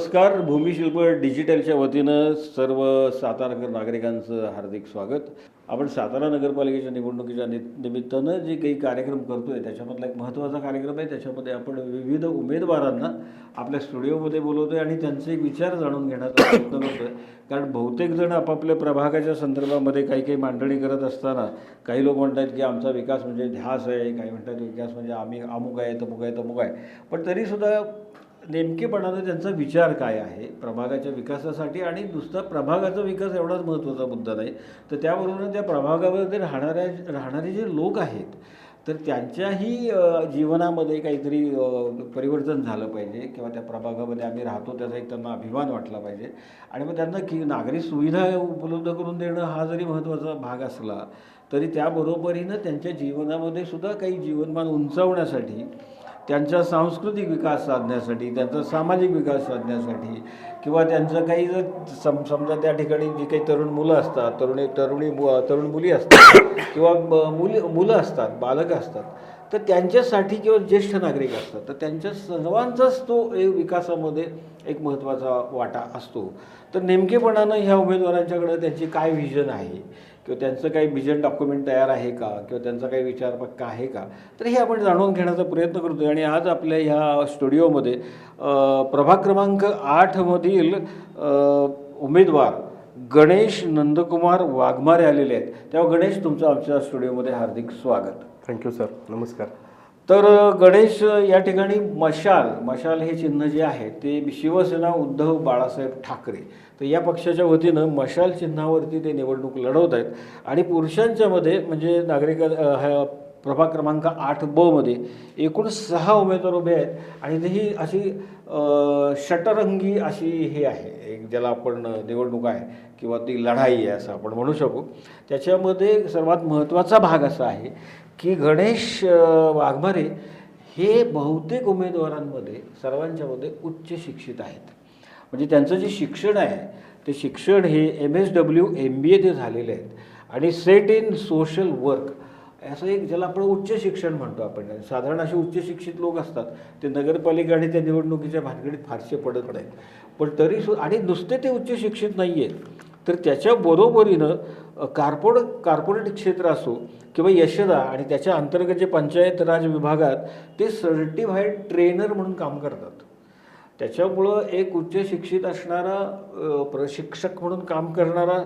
नमस्कार भूमिशिल्प डिजिटलच्या वतीनं सर्व साताराकर नागरिकांचं हार्दिक स्वागत. आपण सातारा नगरपालिकेच्या निवडणुकीच्या नि निमित्तानं जे काही कार्यक्रम करतो आहे त्याच्यामधला एक महत्त्वाचा कार्यक्रम आहे. त्याच्यामध्ये आपण विविध उमेदवारांना आपल्या स्टुडिओमध्ये बोलवतो आहे आणि त्यांचे विचार जाणून घेण्याचा प्रयत्न करतोय. कारण बहुतेक जण आपापल्या प्रभागाच्या संदर्भामध्ये काही काही मांडणी करत असताना काही लोक म्हणतात की आमचा विकास म्हणजे ध्यास आहे काही म्हणतात विकास म्हणजे आम्ही अमुक आहे तमुक आहे तमुक आहे. पण तरीसुद्धा नेमकेपणानं त्यांचा विचार काय आहे? प्रभागाच्या विकासासाठी आणि नुसता प्रभागाचा विकास एवढाच महत्त्वाचा मुद्दा नाही. तर त्याबरोबर त्या प्रभागामध्ये राहणाऱ्या राहणारे जे लोक आहेत तर त्यांच्याही जीवनामध्ये काहीतरी परिवर्तन झालं पाहिजे किंवा त्या प्रभागामध्ये आम्ही राहतो त्याचा एक त्यांना अभिमान वाटला पाहिजे. आणि मग त्यांना की नागरी सुविधा उपलब्ध करून देणं हा जरी महत्त्वाचा भाग असला तरी त्याबरोबरीनं त्यांच्या जीवनामध्ये सुद्धा काही जीवनमान उंचावण्यासाठी त्यांचा सांस्कृतिक विकास साधण्यासाठी त्यांचा सामाजिक विकास साधण्यासाठी किंवा त्यांचं काही जर सम समजा त्या ठिकाणी जी काही तरुण मुलं असतात तरुणी तरुणी मु- तरुण मुली असतात किंवा ब- मुली मुलं असतात बालक असतात तर त्यांच्यासाठी किंवा ज्येष्ठ नागरिक असतात तर त्यांच्या सर्वांचाच तो एक विकासामध्ये एक महत्त्वाचा वाटा असतो. तर नेमकेपणानं ह्या उमेदवारांच्याकडं त्यांची काय व्हिजन आहे? किंवा त्यांचं काही विजन डॉक्युमेंट तयार आहे का? किंवा त्यांचा काही विचार पक्का आहे का? तर हे आपण जाणून घेण्याचा प्रयत्न करतो आणि आज आपल्या ह्या स्टुडिओमध्ये प्रभाग क्रमांक आठमधील उमेदवार गणेश नंदकुमार वाघमारे आलेले आहेत. तेव्हा गणेश तुमचं आमच्या स्टुडिओमध्ये हार्दिक स्वागत. थँक्यू सर नमस्कार. तर गणेश या ठिकाणी मशाल मशाल हे चिन्ह जे आहे ते शिवसेना उद्धव बाळासाहेब ठाकरे. तर या पक्षाच्या वतीनं मशाल चिन्हावरती ते निवडणूक लढवत आहेत. आणि पुरुषांच्यामध्ये म्हणजे नागरिक प्रभाग क्रमांक आठ ब मध्ये एकूण सहा उमेदवार उभे आहेत. आणि ही अशी शटरंगी षटरंगी अशी हे आहे एक ज्याला आपण निवडणूक आहे. किंवा ती लढाई आहे असं आपण म्हणू शकू. त्याच्यामध्ये सर्वात महत्त्वाचा भाग असा आहे की गणेश वाघमारे हे बहुतेक उमेदवारांमध्ये सर्वांच्यामध्ये उच्च शिक्षित आहेत. म्हणजे त्यांचं जे शिक्षण आहे ते शिक्षण हे M S W M B A ते झालेले आहेत. आणि सेट इन सोशल वर्क असं एक ज्याला आपण उच्च शिक्षण म्हणतो आपण. साधारण असे उच्च शिक्षित लोक असतात. ते नगरपालिका आणि त्या निवडणुकीच्या भानगडीत फारसे पडत नाहीत. पण तरी सु आणि नुसते ते उच्च शिक्षित नाही आहेत तर त्याच्या बरोबरीनं कार्पोर कार्पोरेट क्षेत्र असो किंवा यशदा आणि त्याच्या अंतर्गत जे पंचायत राज विभागात ते सर्टिफाईड ट्रेनर म्हणून काम करतात. त्याच्यामुळं एक उच्च शिक्षित असणारा प्रशिक्षक म्हणून काम करणारा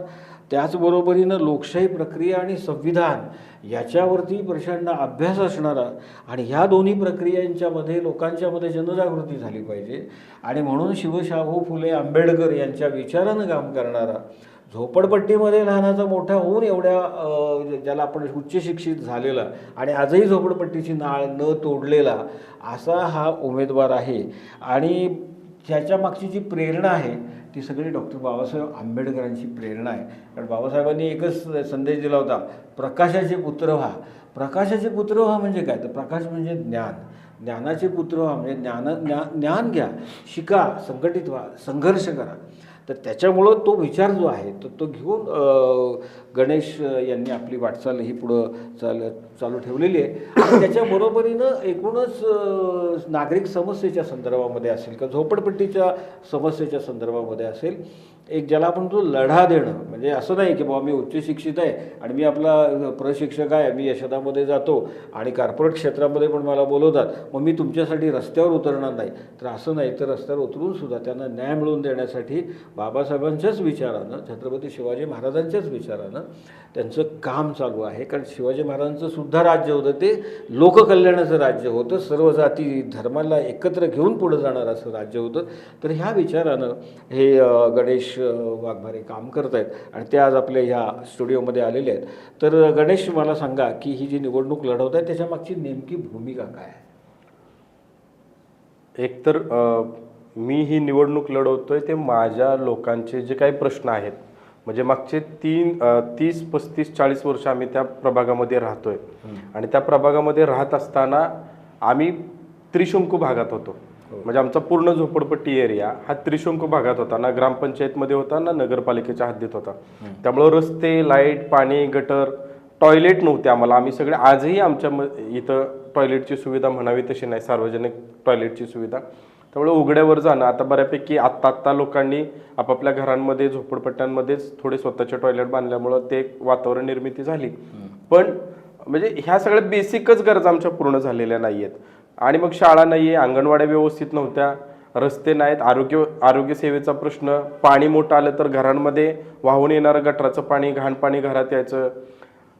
त्याचबरोबरीनं लोकशाही प्रक्रिया आणि संविधान याच्यावरती प्रचंड अभ्यास असणारा आणि ह्या दोन्ही प्रक्रियांच्यामध्ये लोकांच्यामध्ये जनजागृती झाली पाहिजे. आणि म्हणून शिवशाहू फुले आंबेडकर यांच्या विचारानं काम करणारा झोपडपट्टीमध्ये लहानाचा मोठा होऊन एवढ्या ज्याला आपण उच्च शिक्षित झालेला आणि आजही झोपडपट्टीची नाळ न तोडलेला असा हा उमेदवार आहे. आणि ज्याच्या मागची जी प्रेरणा आहे ती सगळी डॉक्टर बाबासाहेब आंबेडकरांची प्रेरणा आहे. कारण बाबासाहेबांनी एकच संदेश दिला होता प्रकाशाचे पुत्र व्हा. प्रकाशाचे पुत्र व्हा म्हणजे काय? तर प्रकाश म्हणजे ज्ञान. ज्ञानाचे पुत्र व्हा म्हणजे ज्ञान ज्ञान घ्या. शिका संघटित व्हा संघर्ष करा. तर त्याच्यामुळं तो विचार जो आहे तर तो घेऊन गणेश यांनी आपली वाटचाल ही पुढं चाल चालू ठेवलेली आहे. आणि एकूणच नागरिक समस्येच्या संदर्भामध्ये असेल किंवा झोपडपट्टीच्या समस्येच्या संदर्भामध्ये असेल एक ज्याला आपण तो लढा देणं. म्हणजे असं नाही की बाबा मी उच्च शिक्षित आहे आणि मी आपला प्रशिक्षक आहे मी यशदामध्ये जातो आणि कार्पोरेट क्षेत्रामध्ये पण मला बोलवतात. मग मी तुमच्यासाठी रस्त्यावर उतरणार नाही. तर असं नाही तर रस्त्यावर उतरून सुद्धा त्यांना न्याय मिळवून देण्यासाठी बाबासाहेबांच्याच विचारानं छत्रपती शिवाजी महाराजांच्याच विचारानं त्यांचं काम चालू आहे. कारण शिवाजी महाराजांचं सुद्धा राज्य होतं ते लोककल्याणाचं राज्य होतं. सर्व जाती धर्माला एकत्र घेऊन पुढं जाणारं असं राज्य होतं. तर ह्या विचारानं हे गणेश गणेश वाघमारे काम करत आहेत आणि ते आज आपल्या ह्या स्टुडिओमध्ये आलेले आहेत. तर गणेश मला सांगा की ही जी निवडणूक लढवत आहे त्याच्या मागची नेमकी भूमिका काय आहे? एकतर मी ही निवडणूक लढवतोय ते माझ्या लोकांचे जे काही प्रश्न आहेत. म्हणजे मागचे तीन तीस पस्तीस चाळीस वर्ष आम्ही त्या प्रभागामध्ये राहतोय. आणि त्या प्रभागामध्ये राहत असताना आम्ही त्रिशंकू भागात होतो. म्हणजे आमचा पूर्ण झोपडपट्टी एरिया हा त्रिशंकू भागात होता ना ग्रामपंचायतमध्ये होता ना नगरपालिकेच्या हद्दीत होता. त्यामुळं रस्ते लाइट पाणी गटर टॉयलेट नव्हते आम्हाला. आम्ही सगळे आजही आमच्या इथं टॉयलेटची सुविधा म्हणावी तशी नाही सार्वजनिक टॉयलेटची सुविधा. त्यामुळे उघड्यावर जाणं आता बऱ्यापैकी आत्ता आत्ता लोकांनी आपापल्या घरांमध्ये झोपडपट्ट्यांमध्येच थोडे स्वतःचे टॉयलेट बांधल्यामुळं ते एक वातावरण निर्मिती झाली. पण म्हणजे ह्या सगळ्या बेसिकच गरजा आमच्या पूर्ण झालेल्या नाही आहेत आणि मग शाळा नाही आहे अंगणवाड्या व्यवस्थित नव्हत्या रस्ते नाहीत आरोग्य आरोग्य सेवेचा प्रश्न पाणी मोठं आलं तर घरांमध्ये वाहून येणारं गटराचं पाणी घाण पाणी घरात यायचं.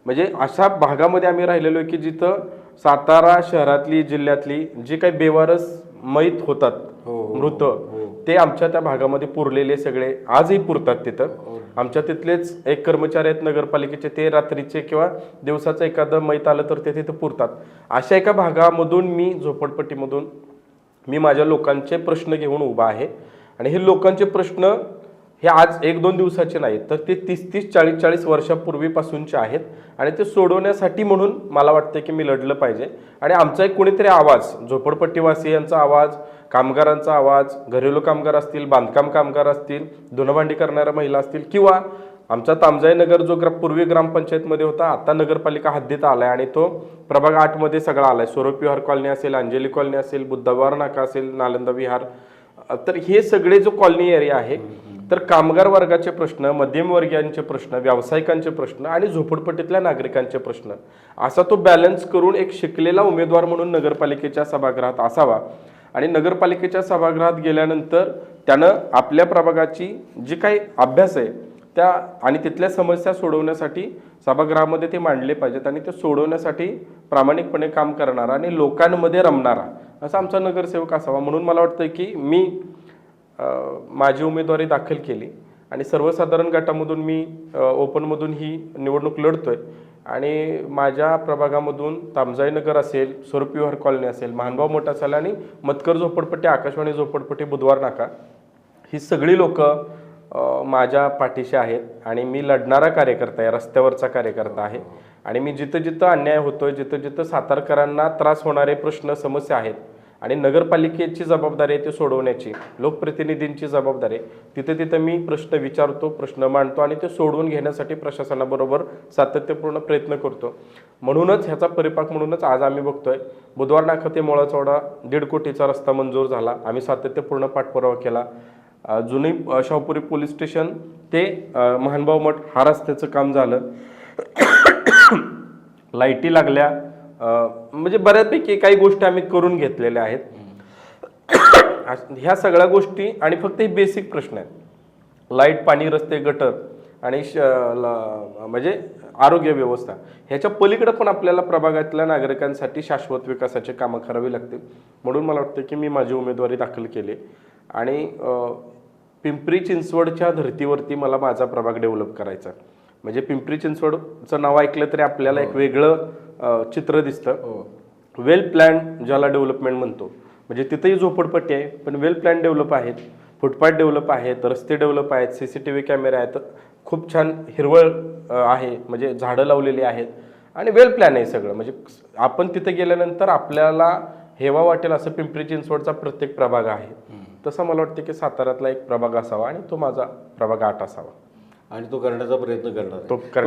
म्हणजे अशा भागामध्ये आम्ही राहिलेलो आहे की जिथं सातारा शहरातली जिल्ह्यातली जी काही बेवारस मैत होतात मृत ते आमच्या त्या भागामध्ये पुरलेले सगळे आजही पुरतात तिथं. आमच्या तिथलेच एक कर्मचारी आहेत नगरपालिकेचे ते रात्रीचे किंवा दिवसाचं एखादं मैत आलं तर ते तिथं पुरतात. अशा एका भागामधून मी झोपडपट्टीमधून मी माझ्या लोकांचे प्रश्न घेऊन उभा आहे. आणि हे लोकांचे प्रश्न हे आज एक दोन दिवसाचे नाहीत तर ते तीस तीस चाळीस चाळीस वर्षापूर्वीपासूनचे आहेत. आणि ते सोडवण्यासाठी म्हणून मला वाटतं की मी लढलं पाहिजे. आणि आमचा एक कोणीतरी आवाज झोपडपट्टीवासियांचा आवाज कामगारांचा आवाज घरेलू कामगार असतील बांधकाम कामगार असतील धुणभांडी करणाऱ्या महिला असतील किंवा आमचा तामजाई नगर जो ग्रा पूर्वी ग्रामपंचायतमध्ये होता आता नगरपालिका हद्दीत आला आहे आणि तो प्रभाग आठमध्ये सगळा आलाय. स्वरूप विहार कॉलनी असेल अंजली कॉलनी असेल बुद्धवार नाका असेल नालंदा विहार. तर हे सगळे जो कॉलनी एरिया आहे तर कामगार वर्गाचे प्रश्न मध्यमवर्गीयांचे प्रश्न व्यावसायिकांचे प्रश्न आणि झोपडपट्टीतल्या नागरिकांचे प्रश्न असा तो बॅलन्स करून एक शिकलेला उमेदवार म्हणून नगरपालिकेच्या सभागृहात असावा. आणि नगरपालिकेच्या सभागृहात गेल्यानंतर त्यानं आपल्या प्रभागाची जी काही अभ्यास आहे त्या आणि तिथल्या समस्या सोडवण्यासाठी सभागृहामध्ये ते मांडले पाहिजेत आणि ते सोडवण्यासाठी प्रामाणिकपणे काम करणारा आणि लोकांमध्ये रमणारा असा आमचा नगरसेवक असावा. म्हणून मला वाटतं की मी माझी उमेदवारी दाखल केली आणि सर्वसाधारण गटामधून मी ओपनमधून ही निवडणूक लढतो आहे आणि माझ्या प्रभागामधून तामजाईनगर असेल स्वरूपविहार कॉलनी असेल महानभाव मोठा असेल आणि मतकर झोपडपट्टी आकाशवाणी झोपडपट्टी बुधवार नाका ही सगळी लोकं माझ्या पाठीशी आहेत आणि मी लढणारा कार्यकर्ता आहे रस्त्यावरचा कार्यकर्ता आहे. आणि मी जिथं जिथं अन्याय होतोय जिथं जिथं सातारकरांना त्रास होणारे प्रश्न समस्या आहेत आणि नगरपालिकेची जबाबदारी आहे ती सोडवण्याची लोकप्रतिनिधींची जबाबदारी आहे. तिथे तिथं मी प्रश्न विचारतो प्रश्न मांडतो आणि ते सोडवून घेण्यासाठी प्रशासनाबरोबर सातत्यपूर्ण प्रयत्न करतो. म्हणूनच ह्याचा परिपाक म्हणूनच आज आम्ही बघतोय बुधवार नाका ते दीड कोटीचा रस्ता मंजूर झाला आम्ही सातत्यपूर्ण पाठपुरावा केला. जुनी शाहपुरी पोलीस स्टेशन ते महानभाव मठ हा रस्त्याचं काम झालं. लाईटी लागल्या म्हणजे बऱ्यापैकी काही गोष्टी आम्ही करून घेतलेल्या आहेत. ह्या सगळ्या गोष्टी आणि फक्त हे बेसिक प्रश्न आहेत. लाइट पाणी रस्ते गटर आणि श- ल- म्हणजे आरोग्य व्यवस्था ह्याच्या पलीकडे पण आपल्याला प्रभागातल्या नागरिकांसाठी शाश्वत विकासाचे कामं करावी लागतील. म्हणून मला वाटतं की मी माझी उमेदवारी दाखल केली आणि पिंपरी चिंचवडच्या धर्तीवरती मला माझा प्रभाग डेव्हलप करायचा आहे. म्हणजे पिंपरी चिंचवडचं नाव ऐकलं तरी आपल्याला एक वेगळं अ, चित्र दिसतं. वेल प्लॅन ज्याला डेव्हलपमेंट म्हणतो. म्हणजे तिथेही झोपडपट्टी आहे पण वेल प्लॅन डेव्हलप आहेत फुटपाथ डेव्हलप आहेत रस्ते डेव्हलप आहेत सी सी टी व्ही कॅमेरे आहेत. खूप छान हिरवळ आहे म्हणजे झाडं लावलेली आहेत. आणि वेल प्लॅन आहे सगळं. म्हणजे आपण तिथे गेल्यानंतर आपल्याला हेवा वाटेल असं पिंपरी चिंचवडचा प्रत्येक प्रभाग आहे. तसं मला वाटतं की साताऱ्यातला एक प्रभाग असावा आणि तो माझा प्रभाग आठ असावा. आणि तो करण्याचा प्रयत्न करणार.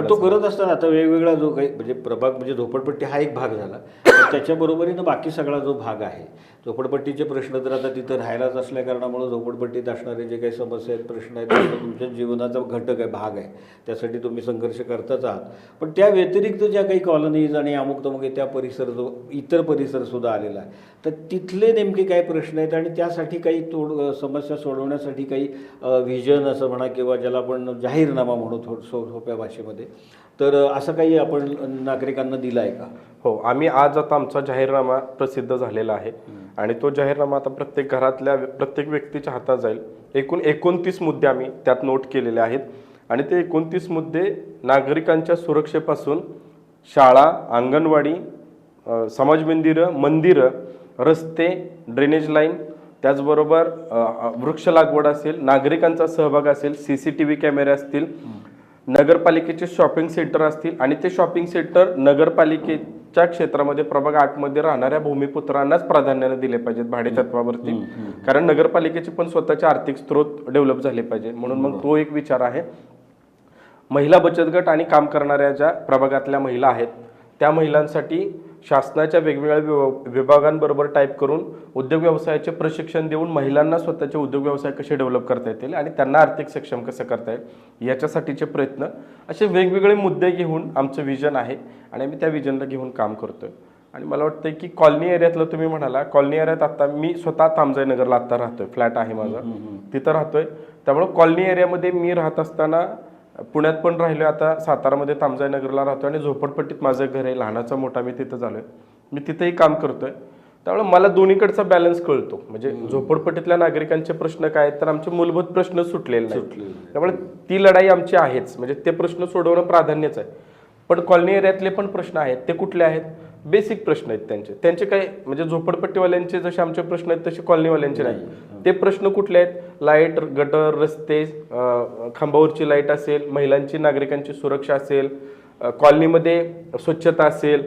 तो करत असताना आता वेगवेगळा जो काही म्हणजे प्रभाग म्हणजे झोपडपट्टी हा एक भाग झाला. पण त्याच्या बरोबरीनं बाकी सगळा जो भाग आहे झोपडपट्टीचे प्रश्न तर आता तिथं राहायलाच असल्या कारणामुळे झोपडपट्टीत असणारे जे काही समस्या आहेत प्रश्न आहेत ते तुमच्या जीवनाचा घटक आहे भाग आहे. त्यासाठी तुम्ही संघर्ष करताच आहात. पण त्या व्यतिरिक्त ज्या काही कॉलनीज आणि अमुक तमुक त्या परिसर जो इतर परिसर सुद्धा आलेला आहे. तर तिथले नेमके काय प्रश्न आहेत आणि त्यासाठी काही तोड समस्या सोडवण्यासाठी काही व्हिजन असं म्हणा किंवा ज्याला आपण जाहीरनामा म्हणू थोड सो सोप्या भाषेमध्ये. तर असं काही आपण नागरिकांना दिला आहे का? हो आम्ही आज आता आमचा जाहीरनामा प्रसिद्ध झालेला आहे. आणि तो जाहीरनामा आता प्रत्येक घरातल्या प्रत्येक व्यक्तीच्या हातात जाईल. एकूण एकोणतीस मुद्दे आम्ही त्यात नोट केलेले आहेत. आणि ते एकोणतीस मुद्दे नागरिकांच्या सुरक्षेपासून शाळा अंगणवाडी समाज मंदिरं मंदिरं रस्ते ड्रेनेज लाईन त्याचबरोबर वृक्ष लागवड असेल नागरिकांचा सहभाग असेल सी सी टी व्ही कॅमेरे असतील नगरपालिकेचे शॉपिंग सेंटर असतील आणि ते शॉपिंग सेंटर नगरपालिकेच्या क्षेत्रामध्ये प्रभाग आठमध्ये राहणाऱ्या भूमिपुत्रांनाच प्राधान्याने दिले पाहिजेत भाडे तत्वावरती कारण नगरपालिकेचे पण स्वतःचे आर्थिक स्रोत डेव्हलप झाले पाहिजे. म्हणून मग तो एक विचार आहे. महिला बचत गट आणि काम करणाऱ्या ज्या प्रभागातल्या महिला आहेत त्या महिलांसाठी शासनाच्या वेगवेगळ्या विभ- विभागांबरोबर टाईप करून उद्योग व्यवसायाचे प्रशिक्षण देऊन महिलांना स्वतःचे उद्योग व्यवसाय कसे डेव्हलप करता येतील आणि त्यांना आर्थिक सक्षम कसं करता येईल याच्यासाठीचे प्रयत्न असे वेगवेगळे मुद्दे घेऊन आमचं विजन आहे आणि आम्ही त्या विजनला घेऊन काम करतोय. आणि मला वाटतं की कॉलनी एरियातलं तुम्ही म्हणाला कॉलनी एरियात आता मी स्वतः तामजाई नगरला आता राहतोय. फ्लॅट आहे माझा. तिथं राहतोय. त्यामुळे कॉलनी एरियामध्ये मी राहत असताना पुण्यात पण राहिलो आता सातारामध्ये तामजाई नगरला राहतोय आणि झोपडपट्टीत माझं घर आहे. लहानाचा मोठा मी तिथं झालोय. मी तिथेही काम करतोय. त्यामुळे मला दोन्हीकडचा बॅलन्स कळतो. म्हणजे झोपडपट्टीतल्या नागरिकांचे प्रश्न काय आहेत तर आमचे मूलभूत प्रश्न सुटलेले नाही त्यामुळे ती लढाई आमची आहेच. म्हणजे ते प्रश्न सोडवणं प्राधान्यच आहे. पण कॉलनी एरियातले पण प्रश्न आहेत. ते कुठले आहेत? बेसिक प्रश्न आहेत त्यांचे. त्यांचे काय म्हणजे झोपडपट्टीवाल्यांचे जसे आमचे प्रश्न आहेत तसे कॉलनीवाल्यांचे नाही. ते प्रश्न कुठले आहेत? लाइट गटर रस्ते खांबावरची लाइट असेल महिलांची नागरिकांची सुरक्षा असेल कॉलनीमध्ये स्वच्छता असेल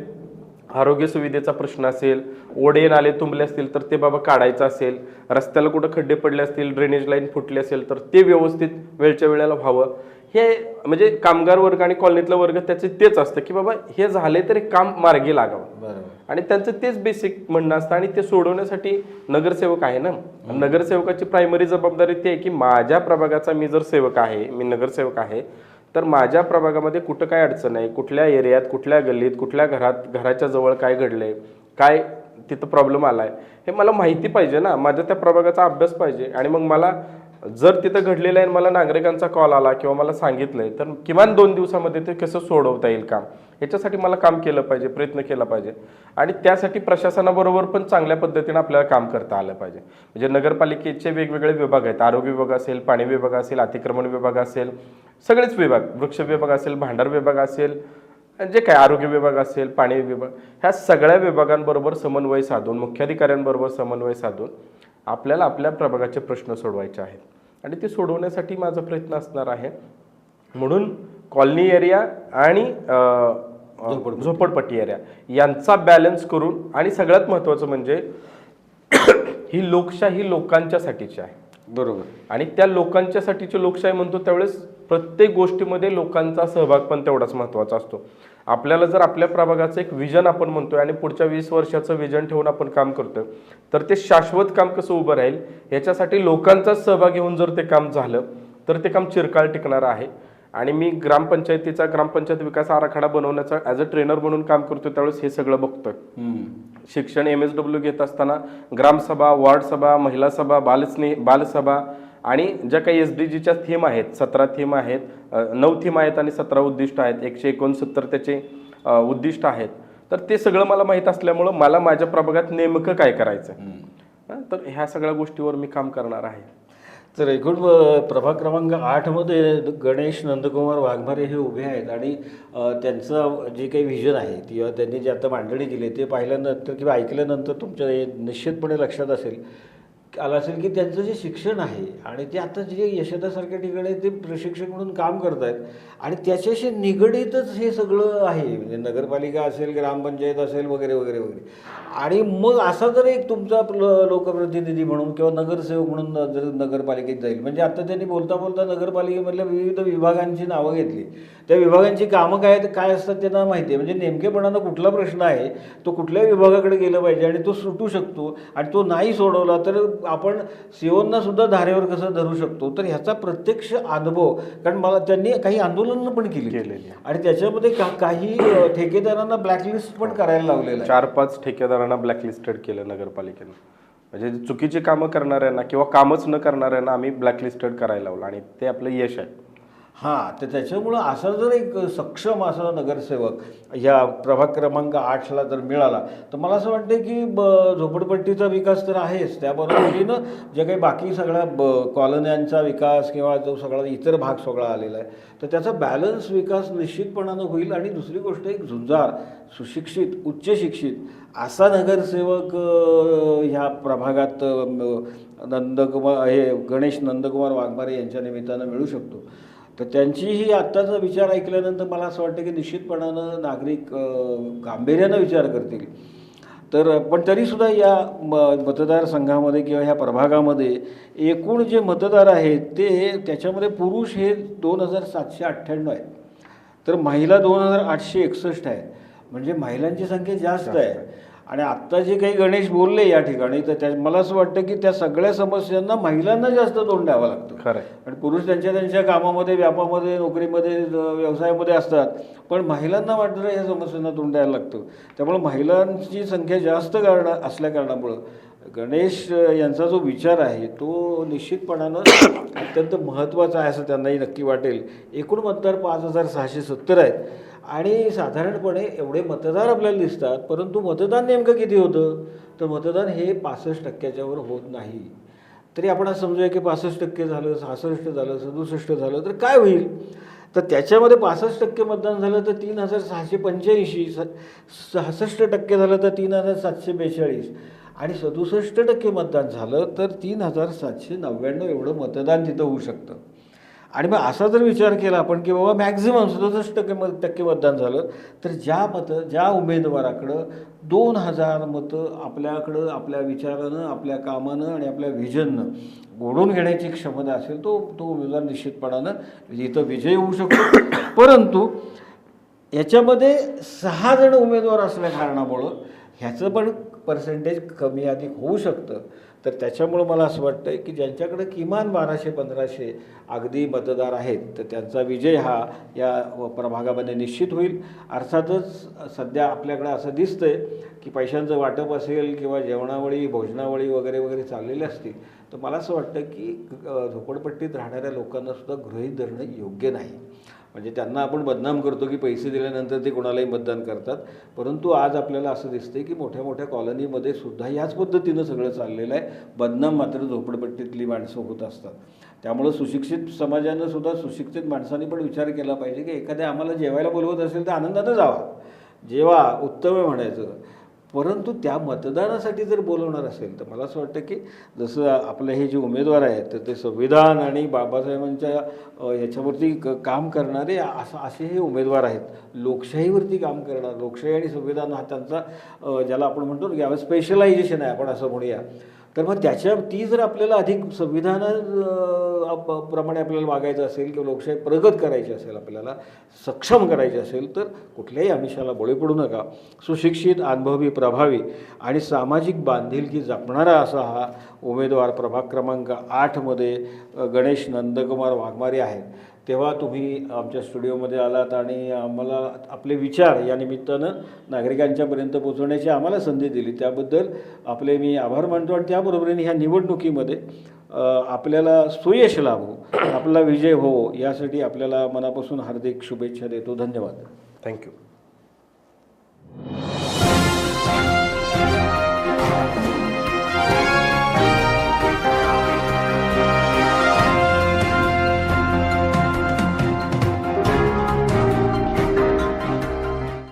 आरोग्य सुविधेचा प्रश्न असेल ओढे नाले तुंबले असतील तर ते बाबा काढायचं असेल रस्त्याला कुठं खड्डे पडले असतील ड्रेनेज लाईन फुटली असेल तर ते व्यवस्थित वेळच्या वेळेला व्हावं. हे म्हणजे कामगार वर्ग आणि कॉलनीतला वर्ग त्याचे तेच असतं की बाबा हे झाले तरी काम मार्गी लागावं. बरोबर. आणि त्यांचं तेच बेसिक म्हणणं असतं आणि ते सोडवण्यासाठी नगरसेवक आहे ना. नगरसेवकाची प्रायमरी जबाबदारी ती आहे की माझ्या प्रभागाचा मी जर सेवक आहे मी नगरसेवक आहे तर माझ्या प्रभागामध्ये कुठं काय अडचण आहे कुठल्या एरियात कुठल्या गल्लीत कुठल्या घरात घराच्या जवळ काय घडलंय काय तिथं प्रॉब्लेम आलाय हे मला माहिती पाहिजे ना. माझ्या त्या प्रभागाचा अभ्यास पाहिजे आणि मग मला जर तिथं घडलेलं आहे आणि मला नागरिकांचा कॉल आला किंवा मला सांगितलंय तर किमान दोन दिवसामध्ये ते कसं सोडवता येईल काम? याच्यासाठी मला काम केलं पाहिजे प्रयत्न केला पाहिजे. आणि त्यासाठी प्रशासनाबरोबर पण चांगल्या पद्धतीने आपल्याला काम करता आलं पाहिजे. म्हणजे नगरपालिकेचे वेगवेगळे विभाग आहेत. आरोग्य विभाग असेल पाणी विभाग असेल अतिक्रमण विभाग असेल सगळेच विभाग वृक्ष विभाग असेल भांडार विभाग असेल जे काय आरोग्य विभाग असेल पाणी विभाग ह्या सगळ्या विभागांबरोबर समन्वय साधून मुख्याधिकाऱ्यांबरोबर समन्वय साधून आपल्याला आपल्या प्रभागाचे प्रश्न सोडवायचे आहेत. आणि ते सोडवण्यासाठी माझा प्रयत्न असणार आहे. म्हणून कॉलनी एरिया आणि झोपडपट्टी. एरिया यांचा बॅलन्स करून आणि सगळ्यात महत्त्वाचं म्हणजे ही लोकशाही लोकांच्यासाठीची आहे. बरोबर. आणि त्या लोकांच्यासाठीची लोकशाही म्हणतो त्यावेळेस प्रत्येक गोष्टीमध्ये लोकांचा सहभाग पण तेवढाच महत्त्वाचा असतो. आपल्याला जर आपल्या प्रभागाचं एक विजन आपण म्हणतोय आणि पुढच्या वीस वर्षाचं विजन ठेवून आपण काम करतोय तर ते शाश्वत काम कसं उभं राहील? याच्यासाठी लोकांचाच सहभाग घेऊन जर ते काम झालं तर ते काम चिरकाळ टिकणार आहे. आणि मी ग्रामपंचायतीचा ग्रामपंचायत विकास आराखडा बनवण्याचा ॲज अ ट्रेनर म्हणून काम करतोय त्यावेळेस हे सगळं बघतोय. शिक्षण एम एस डब्ल्यू घेत असताना ग्रामसभा वॉर्ड सभा महिला सभा बालस्नेह बालसभा आणि ज्या काही एस डी जीच्या थीम आहेत सतरा थीम आहेत नऊ थीम आहेत आणि सतरा उद्दिष्ट आहेत एकशे एकोणसत्तर त्याचे उद्दिष्ट आहेत. तर ते सगळं मला माहीत असल्यामुळं मला माझ्या प्रभागात नेमकं काय करायचं तर ह्या सगळ्या गोष्टीवर मी काम करणार आहे. तर एकूण प्रभाग क्रमांक आठमध्ये गणेश नंदकुमार वाघमारे हे उभे आहेत आणि त्यांचं जे काही व्हिजन आहे किंवा त्यांनी जे आता मांडणी दिली ते पाहिल्यानंतर किंवा ऐकल्यानंतर तुमच्या निश्चितपणे लक्षात असेल आलं असेल की त्यांचं जे शिक्षण आहे आणि ते आता जे यशदासारख्या ठिकाणी ते प्रशिक्षक म्हणून काम करत आहेत आणि त्याच्याशी निगडीतच हे सगळं आहे. म्हणजे नगरपालिका असेल ग्रामपंचायत असेल वगैरे वगैरे वगैरे. आणि मग असा जर एक तुमचा लोकप्रतिनिधी म्हणून किंवा नगरसेवक म्हणून जर नगरपालिकेत जाईल म्हणजे आता त्यांनी बोलता बोलता नगरपालिकेमधल्या विविध विभागांची नावं घेतली. त्या विभागांची कामं काय काय असतात त्यांना माहिती आहे. म्हणजे नेमकेपणानं कुठला प्रश्न आहे तो कुठल्या विभागाकडे गेलं पाहिजे आणि तो सुटू शकतो आणि तो नाही सोडवला तर आपण सीओंना सुद्धा धारेवर कसं धरू शकतो तर ह्याचा प्रत्यक्ष अनुभव कारण मला त्यांनी काही आंदोलनं पण केली केलेली आणि त्याच्यामध्ये का काही ठेकेदारांना ब्लॅकलिस्ट पण करायला लावलेलं चार पाच ठेकेदारांना ब्लॅकलिस्टेड केलं नगरपालिकेनं. म्हणजे चुकीची कामं करणाऱ्यांना किंवा कामच न करणाऱ्यांना आम्ही ब्लॅकलिस्टेड करायला लावलं आणि ते आपलं यश आहे. हां तर त्याच्यामुळं असा जर एक सक्षम असा नगरसेवक ह्या प्रभाग क्रमांक आठला जर मिळाला तर मला असं वाटतं की ब झोपडपट्टीचा विकास तर आहेच. त्याबरोबरीनं जे काही बाकी सगळ्या ब कॉलन्यांचा विकास किंवा जो सगळा इतर भाग सगळा आलेला आहे तर त्याचा बॅलन्स विकास निश्चितपणानं होईल. आणि दुसरी गोष्ट एक झुंजार सुशिक्षित उच्च शिक्षित असा नगरसेवक ह्या प्रभागात नंदकुमार हे गणेश नंदकुमार वाघमारे यांच्या निमित्तानं मिळू शकतो. तर त्यांचीही आत्ताचा विचार ऐकल्यानंतर मला असं वाटतं की निश्चितपणानं नागरिक गांभीर्यानं विचार करतील. तर पण तरीसुद्धा या म मतदारसंघामध्ये किंवा ह्या प्रभागामध्ये एकूण जे मतदार आहेत ते त्याच्यामध्ये पुरुष हे दोन हजार सातशे अठ्ठ्याण्णव आहेत. तर महिला दोन हजार आठशे एकसष्ट आहे. म्हणजे महिलांची संख्या जास्त आहे. आणि आत्ता जे काही गणेश बोलले या ठिकाणी तर त्या मला असं वाटतं की त्या सगळ्या समस्यांना महिलांना जास्त तोंड द्यावं लागतं. खरंय. आणि पुरुष त्यांच्या त्यांच्या कामामध्ये व्यापामध्ये नोकरीमध्ये व्यवसायामध्ये असतात. पण महिलांना मात्र या समस्यांना तोंड द्यायला लागतं. त्यामुळे महिलांची संख्या जास्त कारण असल्या कारणामुळं गणेश यांचा जो विचार आहे तो निश्चितपणानं अत्यंत महत्त्वाचा आहे असं त्यांनाही नक्की वाटेल. एकूण मतदार पाच हजार सहाशे सत्तर आहेत. आणि साधारणपणे एवढे मतदार आपल्याला दिसतात परंतु मतदान नेमकं किती होतं? तर मतदान हे पासष्ट टक्क्याच्यावर होत नाही. तरी आपण असं समजूया की पासष्ट टक्के झालं सहासष्ट झालं सदुसष्ट झालं तर काय होईल? तर त्याच्यामध्ये पासष्ट टक्के मतदान झालं तर तीन हजार सहाशे पंच्याऐंशी स सहासष्ट टक्के झालं तर तीन हजार सातशे बेचाळीस आणि सदुसष्ट टक्के मतदान झालं तर तीन हजार सातशे नव्याण्णव एवढं मतदान तिथं होऊ शकतं. आणि मग असा जर विचार केला आपण की बाबा मॅक्झिमम सदुसष्ट टक्के मत टक्के मतदान झालं तर ज्या मत ज्या उमेदवाराकडं दोन हजार मतं आपल्याकडं आपल्या विचारानं आपल्या कामानं आणि आपल्या व्हिजननं ओढून घेण्याची क्षमता असेल तो तो उमेदवार निश्चितपणानं इथं विजयी होऊ शकतो. परंतु याच्यामध्ये सहा जण उमेदवार असल्या कारणामुळं ह्याचं पण पर्सेंटेज कमी अधिक होऊ शकतं. तर त्याच्यामुळं मला असं वाटतं की ज्यांच्याकडे किमान बाराशे पंधराशे अगदी मतदार आहेत तर त्यांचा विजय हा या प्रभागामध्ये निश्चित होईल. अर्थातच सध्या आपल्याकडं असं दिसतं आहे की पैशांचं वाटप असेल किंवा जेवणावळी भोजनावळी वगैरे वगैरे चाललेले असतील तर मला असं वाटतं की झोपडपट्टीत राहणाऱ्या लोकांनासुद्धा गृहीत धरणं योग्य नाही. म्हणजे त्यांना आपण बदनाम करतो की पैसे दिल्यानंतर ते कोणालाही मतदान करतात. परंतु आज आपल्याला असं दिसतंय की मोठ्या मोठ्या कॉलनीमध्ये सुद्धा याच पद्धतीनं सगळं चाललेलं आहे. बदनाम मात्र झोपडपट्टीतली माणसं होत असतात. त्यामुळं सुशिक्षित समाजानं सुद्धा सुशिक्षित माणसांनी पण विचार केला पाहिजे की एखाद्या आम्हाला जेवायला बोलवत असेल तर आनंदानं जावा. जेवा उत्तम आहे म्हणायचं. परंतु त्या मतदानासाठी जर बोलवणार असेल तर मला असं वाटतं की जसं आपले हे जे उमेदवार आहेत तर ते संविधान आणि बाबासाहेबांच्या याच्यावरती क काम करणारे असं असे हे उमेदवार आहेत. लोकशाहीवरती काम करणार लोकशाही आणि संविधान हा त्यांचा ज्याला आपण म्हणतो ना की स्पेशलायझेशन आहे आपण असं म्हणूया. तर मग त्याच्या ती जर आपल्याला अधिक संविधान प्रमाणे आपल्याला वागायचं असेल किंवा लोकशाही प्रगत करायची असेल आपल्याला सक्षम करायची असेल तर कुठल्याही आमिषाला बळी पडू नका. सुशिक्षित अनुभवी प्रभावी आणि सामाजिक बांधिलकी जपणारा असा हा उमेदवार प्रभाग क्रमांक आठमध्ये गणेश नंदकुमार वाघमारे आहेत. तेव्हा तुम्ही आमच्या स्टुडिओमध्ये आलात आणि आम्हाला आपले विचार या निमित्तानं नागरिकांच्यापर्यंत पोहोचवण्याची आम्हाला संधी दिली. त्याबद्दल आपले मी आभार मानतो आणि त्याबरोबरीने ह्या निवडणुकीमध्ये आपल्याला सुयश लाभो आपला विजय हो यासाठी आपल्याला मनापासून हार्दिक शुभेच्छा देतो. धन्यवाद. थँक्यू